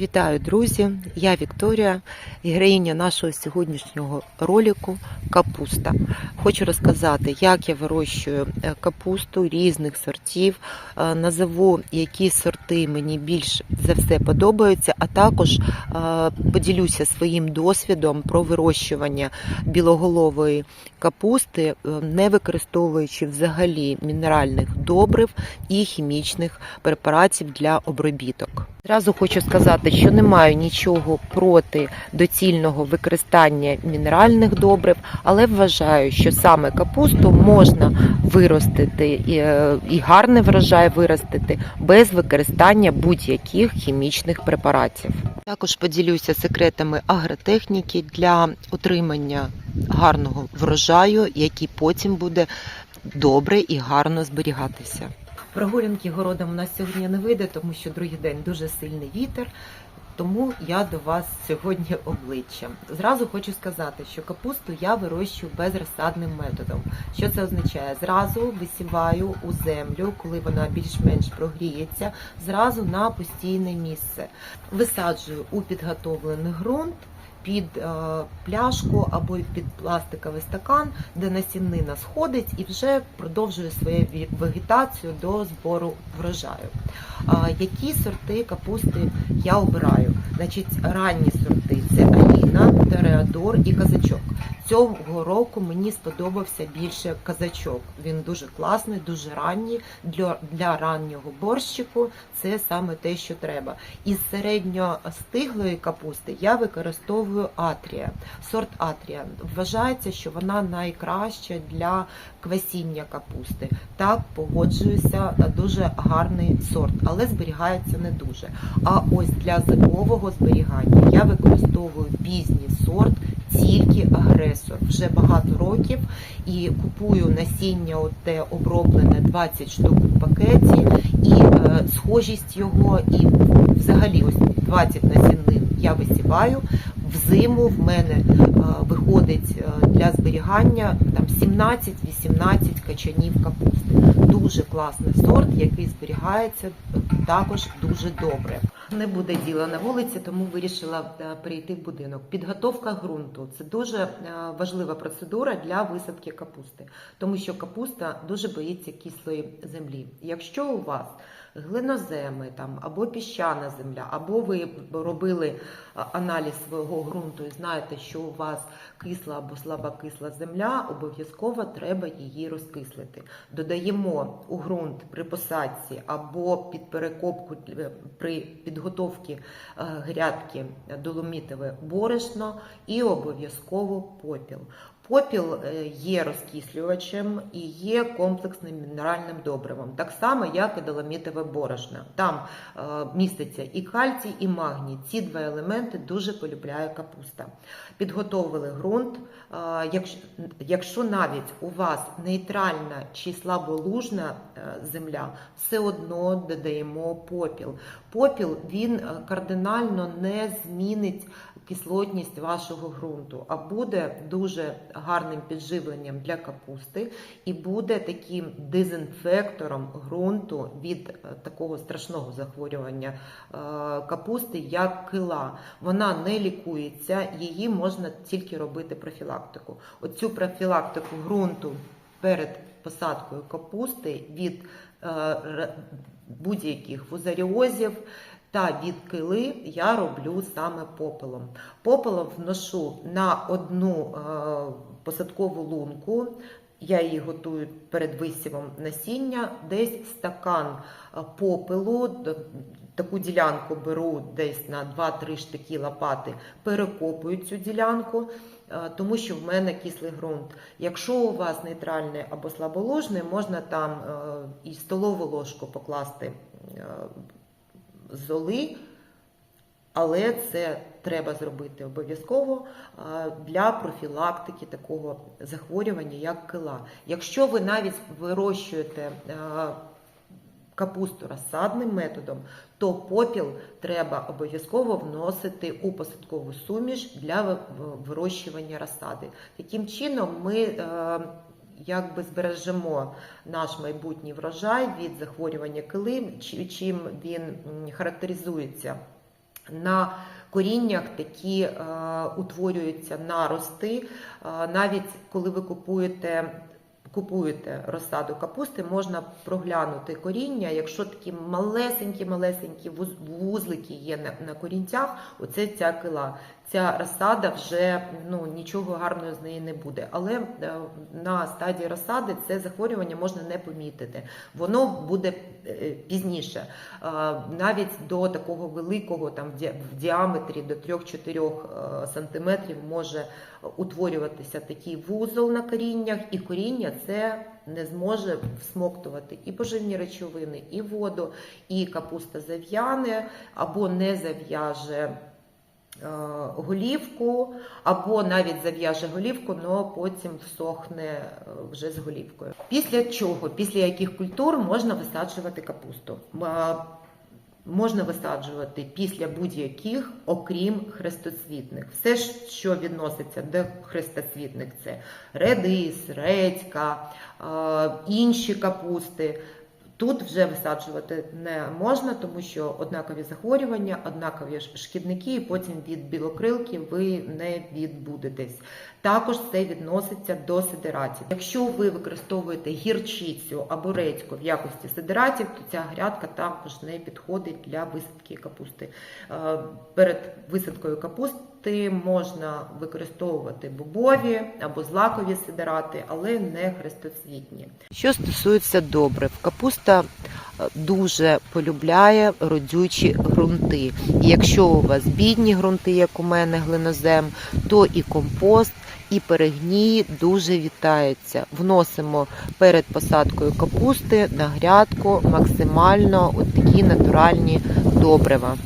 Вітаю, друзі! Я Вікторія, героїня нашого сьогоднішнього ролику Капуста. Хочу розказати, як я вирощую е, капусту різних сортів. Е, Назову, які сорти мені більш за все подобаються, а також е, поділюся своїм досвідом про вирощування білоголової капусти, не використовуючи взагалі мінеральних добрив і хімічних препаратів для обробіток. Зразу хочу сказати, що не маю нічого проти доцільного використання мінеральних добрив, але вважаю, що саме капусту можна виростити е, і гарний врожай виростити без використання будь-яких хімічних препаратів. Також поділюся секретами агротехніки для отримання гарного врожаю, який потім буде добре і гарно зберігатися. Прогулянки городом у нас сьогодні не вийде, тому що другий день дуже сильний вітер. Тому я до вас сьогодні обличчям. Зразу хочу сказати, що капусту я вирощую безрозсадним методом. Що це означає? Зразу висіваю у землю, коли вона більш-менш прогріється, зразу на постійне місце. Висаджую у підготовлений ґрунт. Під е, пляшку або під пластиковий стакан, де насіннина сходить і вже продовжує свою вегетацію до збору врожаю. Які сорти капусти я обираю? Значить, ранні сорти це Аліна, Тереадор і Казачок. Цього року мені сподобався більше казачок. Він дуже класний, дуже ранній. Для, для раннього борщику це саме те, що треба. Із середньостиглої капусти я використовую атрія. Сорт атрія. Вважається, що вона найкраща для квасіння капусти. Так, погоджуюся, дуже гарний сорт, але зберігається не дуже. А ось для зимового зберігання я використовую пізній сорт тільки агресор вже багато років і купую насіння оте оброблене 20 штук в пакеті, і е, схожість його, і взагалі ось 20 насінин я висіваю. Взиму в мене е, виходить е, для зберігання там 17-18 качанів капусти. Дуже класний сорт, який зберігається також дуже добре. Не буде діла на вулиці, тому вирішила прийти в будинок. Підготовка ґрунту це дуже е, важлива процедура для висадки капусти, тому що капуста дуже боїться кислої землі. Якщо у вас глиноземи там або піщана земля, або ви робили аналіз свого ґрунту і знаєте, що у вас кисла або слабокисла земля, обов'язково треба її розкислити. Додаємо у ґрунт при посадці або під перекопку е, при підготовці е, грядки доломітове борошно і обов'язково попіл. Попіл е, є розкислювачем і є комплексним мінеральним добривом, так само, як і доломітове борошно. Там е, міститься і кальцій, і магній. Ці два елементи дуже полюбляє капуста. Підготовили ґрунт. Е, якщо, навіть у вас нейтральна чи слаболужна земля, все одно додаємо попіл. Попіл він кардинально не змінить кислотність вашого ґрунту, а буде дуже гарним підживленням для капусти і буде таким дезінфектором ґрунту від е, такого страшного захворювання е, капусти, як кила. Вона не лікується, її можна тільки робити профілактику. Оцю профілактику ґрунту перед посадкою капусти від е, будь-яких фузаріозів та від кили я роблю саме попелом. Попелом вношу на одну е, посадкову лунку. Я її готую перед висівом насіння, десь стакан е, попелу, таку ділянку беру десь на 2-3 штики лопати, перекопую цю ділянку, е, тому що в мене кислий ґрунт. Якщо у вас нейтральний або слаболожний, можна там і столову ложку покласти золи, але це треба зробити обов'язково для профілактики такого захворювання, як кила. Якщо ви навіть вирощуєте капусту розсадним методом, то попіл треба обов'язково вносити у посадкову суміш для вирощування розсади. Таким чином ми е, якби збережемо наш майбутній врожай від захворювання кили, чим він характеризується. На коріннях такі е, утворюються нарости. Е, навіть коли ви купуєте, купуєте розсаду капусти, можна проглянути коріння. Якщо такі малесенькі-малесенькі вузлики є на, на корінцях, оце ця кила. Ця розсада вже ну, нічого гарного з неї не буде. Але е, на стадії розсади це захворювання можна не помітити. Воно буде е, пізніше. Е, Навіть до такого великого там в діаметрі до 3-4 сантиметрів може утворюватися такий вузол на коріннях, і коріння це не зможе всмоктувати і поживні речовини, і воду, і капуста зав'яне або не зав'яже е, голівку, або навіть зав'яже голівку, але потім всохне е, вже з голівкою. Після чого, після яких культур можна висаджувати капусту? Можна висаджувати після будь-яких, окрім хрестоцвітних. Все, що відноситься до хрестоцвітних, це редис, редька, е, інші капусти. Тут вже висаджувати не можна, тому що однакові захворювання, однакові шкідники, і потім від білокрилки ви не відбудетесь. Також це відноситься до сидератів. Якщо ви використовуєте гірчицю або редьку в якості сидератів, то ця грядка також не підходить для висадки капусти. Е, Перед висадкою капусти можна використовувати бобові або злакові сидерати, але не хрестоцвітні. Що стосується добрив, капуста е, дуже полюбляє родючі ґрунти. І якщо у вас бідні ґрунти, як у мене глинозем, то і компост, і перегній дуже вітаються. Вносимо перед посадкою капусти на грядку максимально от такі натуральні добрива.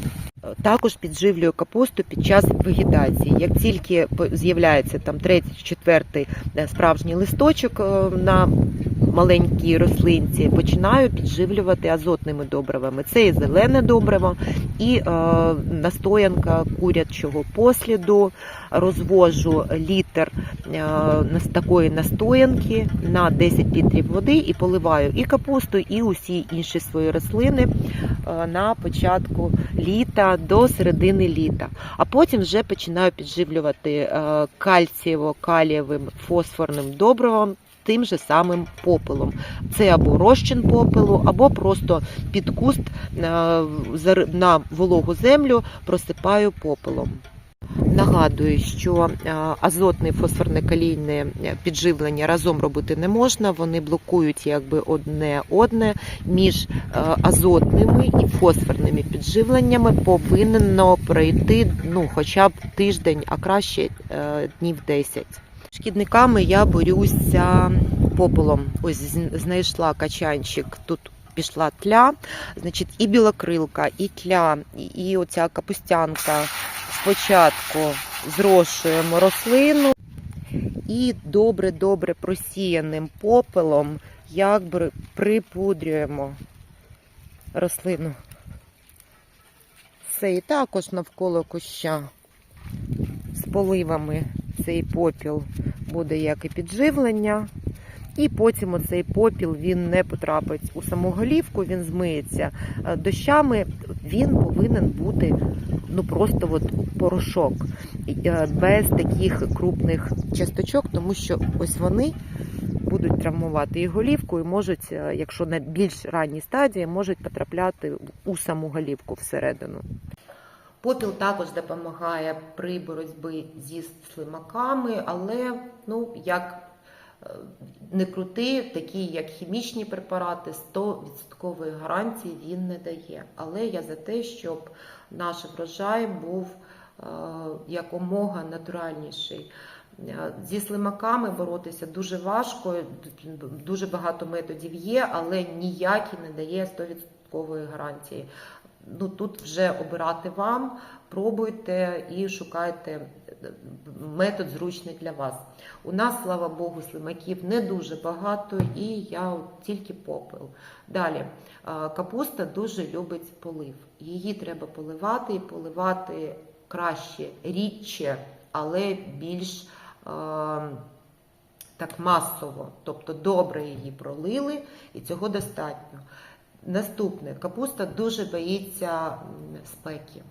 Також підживлюю капусту під час вегетації. Як тільки з'являється там третій, четвертий е, справжній листочок е, на маленькій рослинці, починаю підживлювати азотними добривами. Це і зелене добриво, і е, настоянка курячого посліду. Розвожу літр е, такої настоянки на 10 літрів води і поливаю і капусту, і усі інші свої рослини на початку літа до середини літа. А потім вже починаю підживлювати е, кальцієво-калієвим фосфорним добривом. Тим же самим попелом. Це або розчин попелу, або просто під куст е, на вологу землю просипаю попелом. Нагадую, що е, азотне фосфорне калійне підживлення разом робити не можна. Вони блокують якби одне одне між е, азотними і фосфорними підживленнями повинно пройти ну, хоча б тиждень, а краще е, днів 10. Шкідниками я борюся попелом. Ось знайшла качанчик тут. Пішла тля, значить, і білокрилка, і тля, і оця капустянка. Спочатку зрошуємо рослину і добре-добре просіяним попелом якби припудрюємо рослину. Все, і також навколо куща з поливами цей попіл буде як і підживлення. І потім оцей попіл він не потрапить у саму голівку, він змиється Е, дощами. Він повинен бути ну просто от порошок е, без таких крупних часточок, тому що ось вони будуть травмувати і голівку, і можуть, е, якщо на більш ранній стадії, можуть потрапляти у саму голівку всередину. Попіл також допомагає при боротьбі зі слимаками, але ну як не крути, такі як хімічні препарати, 100% гарантії він не дає. Але я за те, щоб наш врожай був е, якомога натуральніший. Е, Зі слимаками боротися дуже важко, дуже багато методів є, але ніякий не дає 100% гарантії. Ну тут вже обирати вам, пробуйте і шукайте метод зручний для вас. У нас, слава Богу, слимаків не дуже багато, і я тільки попел. Далі, е, капуста дуже любить полив. Її треба поливати і поливати краще, рідче, але більш е, так масово. Тобто добре її пролили, і цього достатньо. Наступне, капуста дуже боїться спеки.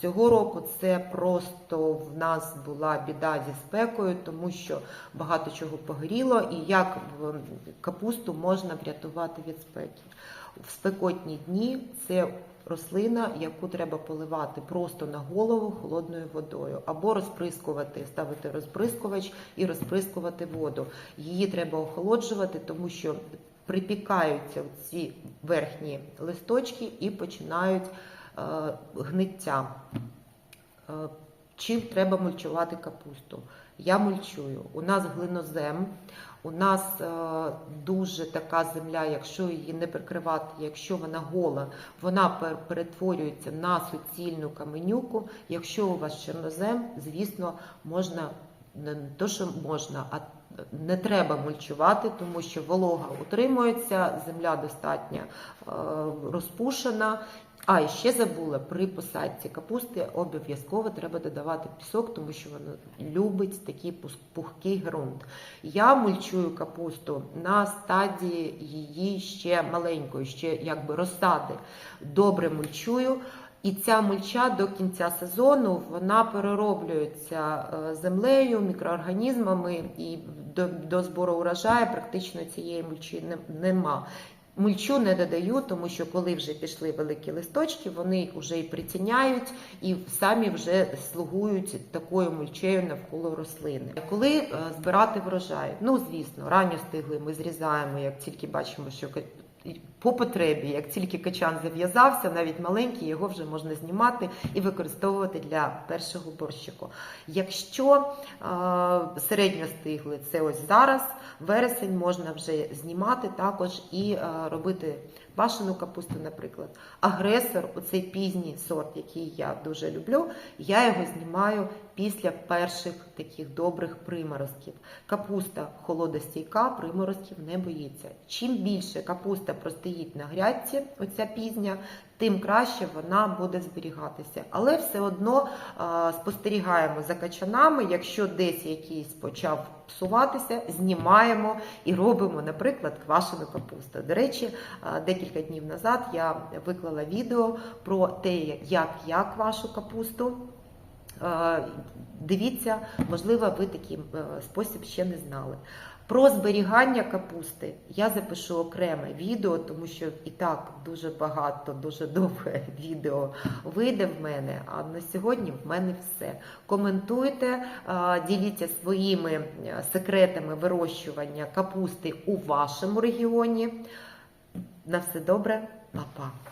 Цього року це просто в нас була біда зі спекою, тому що багато чого погоріло, і як капусту можна врятувати від спеки. В спекотні дні це рослина, яку треба поливати просто на голову холодною водою, або розприскувати, ставити розприскувач і розприскувати воду. Її треба охолоджувати, тому що припікаються ці верхні листочки і починають е, гниття. Е, Чим треба мульчувати капусту? Я мульчую. У нас глинозем, у нас е, дуже така земля, якщо її не прикривати, якщо вона гола, вона перетворюється на суцільну каменюку. Якщо у вас чорнозем, звісно, можна не то, що можна, а не треба мульчувати, тому що волога утримується, земля достатньо е, розпушена. А, і ще забула, при посадці капусти обов'язково треба додавати пісок, тому що вона любить такий пухкий ґрунт. Я мульчую капусту на стадії її ще маленької, ще якби розсади. Добре мульчую. І ця мульча до кінця сезону вона перероблюється е, землею, мікроорганізмами, і до, до збору урожаю практично цієї мульчі не- нема. Мульчу не додаю, тому що коли вже пішли великі листочки, вони вже і притіняють і самі вже слугують такою мульчею навколо рослини. Коли е, збирати врожай? Ну звісно, ранньо стигли ми зрізаємо, як тільки бачимо, що по потребі, як тільки качан зав'язався, навіть маленький, його вже можна знімати і використовувати для першого борщику. Якщо е, середньо стигли, це ось зараз, вересень можна вже знімати також і е, робити башену капусту, наприклад. Агресор, оцей пізній сорт, який я дуже люблю, я його знімаю після перших таких добрих приморозків. Капуста холодостійка, приморозків не боїться. Чим більше капуста простоїть на грядці, оця пізня, тим краще вона буде зберігатися. Але все одно а, спостерігаємо за качанами. Якщо десь якийсь почав псуватися, знімаємо і робимо, наприклад, квашену капусту. До речі, а, декілька днів назад я виклала відео про те, як я квашу капусту. Е, Дивіться, можливо, ви такий е, спосіб ще не знали. Про зберігання капусти я запишу окреме відео, тому що і так дуже багато, дуже довге відео вийде в мене. А на сьогодні в мене все. Коментуйте, е, діліться своїми секретами вирощування капусти у вашому регіоні. На все добре, па-па!